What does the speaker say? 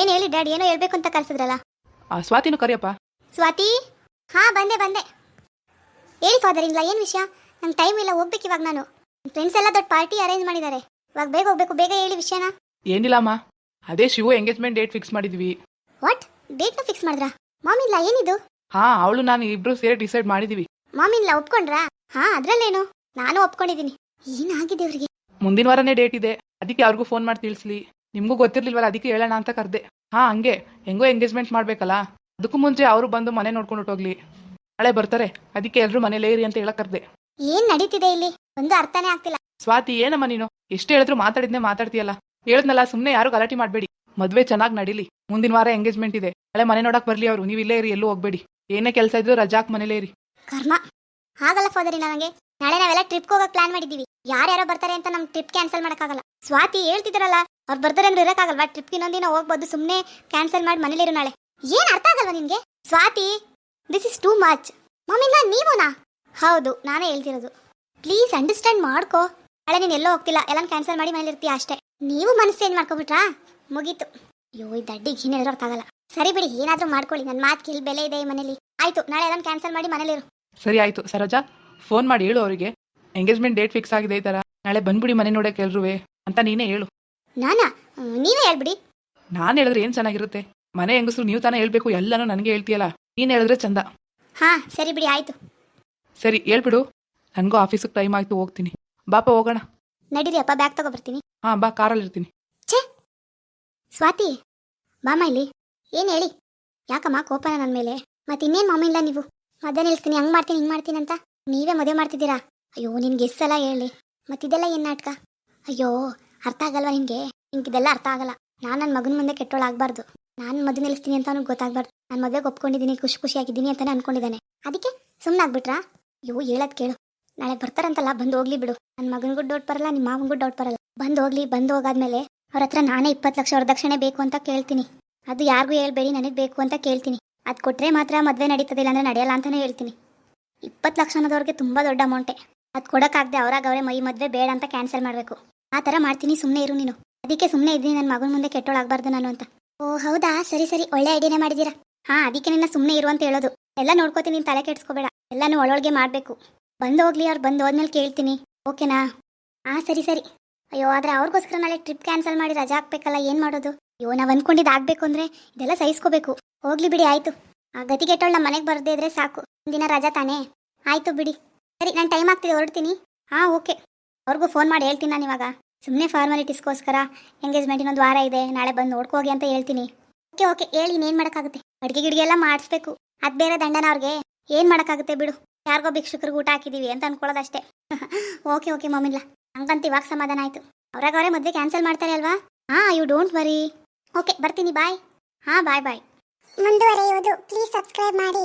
ಏನು ಹೇಳಿ ಡ್ಯಾಡ್ ಏನೋ ಹೇಳ್ಬೇಕು ಅಂತ ಕರ್ಸಿದ್ರಲ್ಲ ಆ ಸ್ವಾತಿನೂ ಕರಿಯಪ್ಪ. ಸ್ವಾತಿ? ಹಾ ಬಂದೆ ಬಂದೆ. ಹೇಳಿ ಫಾದರ್ ಇಲ್ಲ ಏನು ವಿಷಯ? ನಂಗೆ ಟೈಮ್ ಇಲ್ಲ ಹೋಗ್ಬೇಕು ಇವಾಗ ನಾನು. ಫ್ರೆಂಡ್ಸ್ ಎಲ್ಲ ದೊಡ್ಡ ಪಾರ್ಟಿ ಅರೇಂಜ್ ಮಾಡಿದ್ದಾರೆ ಇವಾಗ ಬೇಗ ಹೋಗ್ಬೇಕು ಬೇಗ ಹೇಳಿ ವಿಷಯನ. ಏನಿಲ್ಲ ಅಮ್ಮ. ಅದೇ ಶಿವು ಎಂಗೇಜ್ಮೆಂಟ್ ಡೇಟ್ ಫಿಕ್ಸ್ ಮಾಡಿದ್ವಿ. ವಾಟ್ ಡೇಟ್ನ ಫಿಕ್ಸ್ ಮಾಡಿದ್ರಾ? ಮಾಮಿ ಇಲ್ಲ ಏನಿದು? ಹಾ ಅವಳು ನಾನು ಇಬ್ರು ಸೇರಿ ಡಿಸೈಡ್ ಮಾಡಿದ್ವಿ. ಮಾಮಿ ಇಲ್ಲ ಒಪ್ಕೊಂಡ್ರಾ? ಹಾ ಅದ್ರಲ್ಲೇನು? ನಾನು ಒಪ್ಕೊಂಡಿದ್ದೀನಿ ಏನಾಗಿದೆ ಅವ್ರಿಗೆ? ಮುಂದಿನ ವಾರನೇ ಡೇಟ್ ಇದೆ. ಅದಕ್ಕೆ ಅವ್ರಿಗೂ ಫೋನ್ ಮಾಡಿ ತಿಳಿಸ್ಲಿ. ನಿಮ್ಗೂ ಗೊತ್ತಿರ್ಲಿಲ್ವಲ್ಲ ಅದಕ್ಕೆ ಹೇಳೋಣ ಅಂತ ಕರೆದೆ. ಹಾ ಹಂಗೆ. ಹೆಂಗೋ ಎಂಗೇಜ್ಮೆಂಟ್ ಮಾಡ್ಬೇಕಲ್ಲ. ಅದಕ್ಕೂ ಮುಂಚೆ ಅವರು ಬಂದು ಮನೆ ನೋಡ್ಕೊಂಡು ಹೊರ್ಟೋಗ್ಲಿ ನಾಳೆ ಬರ್ತಾರೆ. ಅದಕ್ಕೆ ಎಲ್ಲರೂ ಮನೇಲೇ ಇರಿ ಅಂತ ಹೇಳಕ್ ಕರ್ದೆ. ಏನ್ ನಡೀತಿದೆ ಇಲ್ಲಿ? ಒಂದು ಅರ್ಥನೇ ಆಗ್ತಿಲ್ಲ. ಸ್ವಾತಿ ಏನಮ್ಮ ನೀನು? ಎಷ್ಟು ಹೇಳಿದ್ರು ಮಾತಾಡಿದ್ನೆ ಮಾತಾಡ್ತೀಯಲ್ಲ. ಹೇಳದ್ನಲ್ಲ ಸುಮ್ನೆ ಯಾರು ಗಲಾಟೆ ಮಾಡಬೇಡಿ. ಮದ್ವೆ ಚೆನ್ನಾಗಿ ನಡೀಲಿ. ಮುಂದಿನ ವಾರ ಎಂಗೇಜ್ಮೆಂಟ್ ಇದೆ. ನಾಳೆ ಮನೆ ನೋಡಕ್ ಬರ್ಲಿ ಅವರು. ನೀವು ಇಲ್ಲೇ ಇರಿ ಎಲ್ಲೂ ಹೋಗ್ಬೇಡಿ. ಏನೇ ಕೆಲಸ ಇದ್ರು ರಜಾಕ್ ಮನೇಲೇ ಇರಿ. ಕರ್ಮ. ಆಗಲ್ಲ ಫಾದರ್ ನನಗೆ. ನಾಳೆ ನಾವೆಲ್ಲ ಟ್ರಿಪ್ ಹೋಗಕ್ ಪ್ಲಾನ್ ಮಾಡಿದೀವಿ ಯಾರ್ಯಾರೋ ಬರ್ತಾರೆ ಅಂತ ನಮ್ ಟ್ರಿಪ್ ಕ್ಯಾನ್ಸಲ್ ಮಾಡಕ್ಕಾಗಲ್ಲ. ಸ್ವಾತಿ ಹೇಳ್ತಿದ್ರಲ್ಲ ಅವ್ರು ಬರ್ತಾರೆ ಅಂದ್ರೆ ಇರಕ್ಕಾಗಲ್ವಾ? ಟ್ರಿಪ್ ಇನ್ನೊಂದಿನ ಹೋಗ್ಬೋದು ಸುಮ್ಮನೆ ಕ್ಯಾನ್ಸಲ್ ಮಾಡಿ ಮನೇಲಿರು ನಾಳೆ. ಏನು ಅರ್ಥ ಆಗಲ್ವಾ ನಿನಗೆ? Swati this is too much ಮಮ್ಮಿನ ನೀವುನಾ? ಹೌದು, ನಾನೇ ಹೇಳ್ತಿರೋದು. ಪ್ಲೀಸ್ ಅಂಡರ್ಸ್ಟ್ಯಾಂಡ್ ಮಾಡ್ಕೋ. ನಾಳೆ ನೀನು ಎಲ್ಲೋ ಹೋಗ್ತಿಲ್ಲ ಎಲ್ಲ ಕ್ಯಾನ್ಸಲ್ ಮಾಡಿ ಮನೇಲಿ ಅಷ್ಟೇ. ನೀವು ಮನಸ್ಸು ಚೇಂಜ್ ಮಾಡ್ಕೊಬಿಟ್ರಾ ಮುಗೀತು. ಅಯ್ಯೋ, ಈ ದಡ್ಡಿಗೆ ಏನು ಅರ್ಥ ಆಗಲ್ಲ. ಸರಿ ಬಿಡಿ, ಏನಾದರೂ ಮಾಡ್ಕೊಳ್ಳಿ. ನನ್ನ ಮಾತು ಕೇಳಿ ಬೆಲೆ ಇದೆ ಮನೇಲಿ. ಆಯಿತು, ನಾಳೆ ಎಲ್ಲ ಕ್ಯಾನ್ಸಲ್ ಮಾಡಿ ಮನೇಲಿರು. ಸರಿ ಆಯ್ತು, ಸರೋಜಾ ಫೋನ್ ಮಾಡಿ ಹೇಳು ಅವರಿಗೆ. ಎಂಗೇಜ್ಮೆಂಟ್ ಡೇಟ್ ಫಿಕ್ಸ್ ಆಗಿದೆ ಈ ಥರ ನಾಳೆ ಬಂದ್ಬಿಡಿ ಮನೆ ನೋಡಕ್ಕೆ ಎಲ್ರುವೆ ಅಂತ ನೀನೇ ಹೇಳು. ನಾನಾ? ನೀವೇ ಹೇಳ್ಬಿಡಿ. ನಾನು ಹೇಳಿದ್ರೆ ಏನು ಚೆನ್ನಾಗಿರುತ್ತೆ? ಮನೆ ಹೆಂಗಸರು ನೀವು ತಾನೇ ಹೇಳ್ಬೇಕು ಎಲ್ಲನೂ ನನಗೆ ಹೇಳ್ತೀಯಲ್ಲ? ನೀನು ಹೇಳಿದ್ರೆ ಚಂದ. ಹಾ ಸರಿ ಬಿಡಿ ಆಯ್ತು. ಸರಿ ಹೇಳ್ಬಿಡು. ನನಗೂ ಆಫೀಸಿಗೆ ಟೈಮ್ ಆಯ್ತು ಹೋಗ್ತೀನಿ. ಬಾಪ ಹೋಗೋಣ. ನಡೀರಿ ಅಪ್ಪ ಬ್ಯಾಗ್ ತಗೊಬರ್ತೀನಿ ಹಾ ಬಾ ಕಾರಲ್ಲಿ ಇರ್ತೀನಿ. ಸ್ವಾತಿ ಬಾಮ ಇಲ್ಲಿ. ಏನು ಹೇಳಿ? ಯಾಕಮ್ಮ ಕೋಪನ ನನ್ನ ಮೇಲೆ? ಮತ್ತೆ ಇನ್ನೇನ್ ಮಾಮ ಇಲ್ಲ ನೀವು? ಮದ್ದೆ ನಿಲ್ಸ್ತೀನಿ ಹಂಗ್ ಮಾಡ್ತೀನಿ ಹಿಂಗೆ ಮಾಡ್ತೀನಿ ಅಂತ. ನೀವೇ ಮದುವೆ ಮಾಡ್ತಿದ್ದೀರಾ? ಅಯ್ಯೋ ನಿನ್ಗೆ ಎಷ್ಟು ಸಲ ಹೇಳಿ. ಮತ್ತಿದೆಲ್ಲ ಏನು ನಾಟಕ? ಅಯ್ಯೋ ಅರ್ಥ ಆಗಲ್ವಾ ನಿನ್ಗೆ? ನಿಂಗಿದೆಲ್ಲ ಅರ್ಥ ಆಗಲ್ಲ. ನಾನು ನನ್ನ ಮಗನ ಮುಂದೆ ಕೆಟ್ಟೋಳಾಗಬಾರ್ದು ನಾನು ಮದುವೆ ನಿಲ್ಲಿಸ್ತೀನಿ ಅಂತ ಅವ್ನಿಗೆ ಗೊತ್ತಾಗ್ಬಾರ್ದು. ನಾನು ಮದುವೆಗೆ ಒಪ್ಕೊಂಡಿದ್ದೀನಿ ಖುಷಿ ಖುಷಿಯಾಗಿದ್ದೀನಿ ಅಂತಲೇ ಅನ್ಕೊಂಡಿದ್ದಾನೆ. ಅದಕ್ಕೆ ಸುಮ್ಮನೆ ಆಗ್ಬಿಟ್ರಾ? ಅಯ್ಯೋ, ಹೇಳದ್ ಕೇಳು. ನಾಳೆ ಬರ್ತಾರಂತಲ್ಲ, ಬಂದು ಹೋಗ್ಲಿ ಬಿಡು. ನನ್ನ ಮಗನಿಗೂ ಡೌಟ್ ಬರಲ್ಲ ನಿಮ್ಮ ಮಾವನಿಗೂ ಡೌಟ್ ಬರಲ್ಲ. ಬಂದು ಹೋಗ್ಲಿ, ಬಂದು ಹೋಗಾದ್ಮೇಲೆ ಅವ್ರ ಹತ್ರ ನಾನೇ ಇಪ್ಪತ್ತು ಲಕ್ಷ ವರದಕ್ಷಿಣೆ ಬೇಕು ಅಂತ ಕೇಳ್ತೀನಿ. ಅದು ಯಾರಿಗೂ ಹೇಳ್ಬೇಡಿ, ನನಗೆ ಬೇಕು ಅಂತ ಕೇಳ್ತೀನಿ. ಅದು ಕೊಟ್ಟರೆ ಮಾತ್ರ ಮದುವೆ ನಡೀತದಿಲ್ಲ ಅಂದ್ರೆ ನಡೆಯಲ್ಲ ಅಂತಲೇ ಹೇಳ್ತೀನಿ. ಇಪ್ಪತ್ತು ಲಕ್ಷ ಅನ್ನೋದವ್ರಿಗೆ ತುಂಬ ದೊಡ್ಡ ಅಮೌಂಟೆ ಅದು ಕೊಡೋಕ್ಕಾಗದೆ ಅವ್ರಾಗ ಅವರೇ ಮೈ ಮದುವೆ ಬೇಡ ಅಂತ ಕ್ಯಾನ್ಸಲ್ ಮಾಡಬೇಕು. ಆ ಥರ ಮಾಡ್ತೀನಿ ಸುಮ್ಮನೆ ಇರು ನೀನು. ಅದಕ್ಕೆ ಸುಮ್ಮನೆ ಇದ್ದೀನಿ ನನ್ನ ಮಗನ ಮುಂದೆ ಕೆಟ್ಟೋಳಾಗಬಾರ್ದು ನಾನು ಅಂತ. ಓ, ಹೌದಾ? ಸರಿ ಸರಿ. ಒಳ್ಳೆ ಐಡಿಯಾನೇ ಮಾಡಿದ್ದೀರಾ? ಹಾಂ, ಅದಕ್ಕೆ ನಿನ್ನ ಸುಮ್ಮನೆ ಇರು ಅಂತ ಹೇಳೋದು. ಎಲ್ಲ ನೋಡ್ಕೋತೀನಿ, ನೀನು ತಲೆ ಕೆಡಿಸ್ಕೋಬೇಡ. ಎಲ್ಲನೂ ಒಳೊಳಗೆ ಮಾಡಬೇಕು. ಬಂದು ಹೋಗ್ಲಿ ಅವ್ರು, ಬಂದು ಹೋದ್ಮೇಲೆ ಕೇಳ್ತೀನಿ. ಓಕೆನಾ? ಹಾಂ ಸರಿ ಸರಿ. ಅಯ್ಯೋ, ಆದ್ರೆ ಅವ್ರಿಗೋಸ್ಕರ ನಾಳೆ ಟ್ರಿಪ್ ಕ್ಯಾನ್ಸಲ್ ಮಾಡಿ ರಜಾ ಹಾಕ್ಬೇಕಲ್ಲ, ಏನು ಮಾಡೋದು? ಅಯ್ಯೋ, ನಾವು ಅಂದ್ಕೊಂಡಿದ್ದು ಆಗ್ಬೇಕು ಅಂದ್ರೆ ಇದೆಲ್ಲ ಸಹಿಸ್ಕೋಬೇಕು. ಹೋಗ್ಲಿ ಬಿಡಿ, ಆಯ್ತು. ಆ ಗತಿಗೆಟ್ಟೋಳು ನಮ್ಮ ಮನೆಗೆ ಬರದೇ ಇದ್ರೆ ಸಾಕು. ಒಂದಿನ ರಜಾ ತಾನೇ. ಆಯ್ತು ಬಿಡಿ. ಸರಿ, ನಾನು ಟೈಮ್ ಆಗ್ತಿದೆ ಹೊರಡ್ತೀನಿ. ಹಾ, ಓಕೆ. ಅವ್ರಿಗೂ ಫೋನ್ ಮಾಡಿ ಹೇಳ್ತೀನಿ ನಾನು ಇವಾಗ. ಸುಮ್ಮನೆ ಫಾರ್ಮಾಲಿಟೀಸ್ಗೋಸ್ಕರ ಎಂಗೇಜ್ಮೆಂಟ್ ಇನ್ನೊಂದು ವಾರ ಇದೆ, ನಾಳೆ ಬಂದು ನೋಡ್ಕೋಗಿ ಅಂತ ಹೇಳ್ತೀನಿ. ಓಕೆ ಓಕೆ, ಹೇಳಿ, ಇನ್ನೇನು ಮಾಡೋಕ್ಕಾಗುತ್ತೆ? ಅಡುಗೆ ಗಿಡಿಗೆ ಎಲ್ಲ ಮಾಡಿಸ್ಬೇಕು. ಅದು ಬೇರೆ ದಂಡನ ಅವ್ರಿಗೆ. ಏನು ಮಾಡೋಕ್ಕಾಗುತ್ತೆ ಬಿಡು. ಯಾರಿಗೋ ಭಿಕ್ಷುಕರಿಗೆ ಊಟ ಹಾಕಿದೀವಿ ಅಂತ ಅನ್ಕೊಳ್ಳೋದಷ್ಟೇ. ಓಕೆ ಓಕೆ ಮಮ್ಮಿಲ್ಲ ಹಂಗಂತ ಇವಾಗ ಸಮಾಧಾನ ಆಯಿತು. ಅವ್ರಾಗ ಅವರೇ ಮದುವೆ ಕ್ಯಾನ್ಸಲ್ ಮಾಡ್ತಾರೆ ಅಲ್ವಾ? ಹಾಂ ಯು ಡೋಂಟ್ ವರಿ ಓಕೆ, ಬರ್ತೀನಿ ಬಾಯ್ ಹಾಂ ಬಾಯ್ ಬಾಯ್ ಮುಂದುವರೆಯುವುದು. ಪ್ಲೀಸ್ ಸಬ್ಸ್ಕ್ರೈಬ್ ಮಾಡಿ.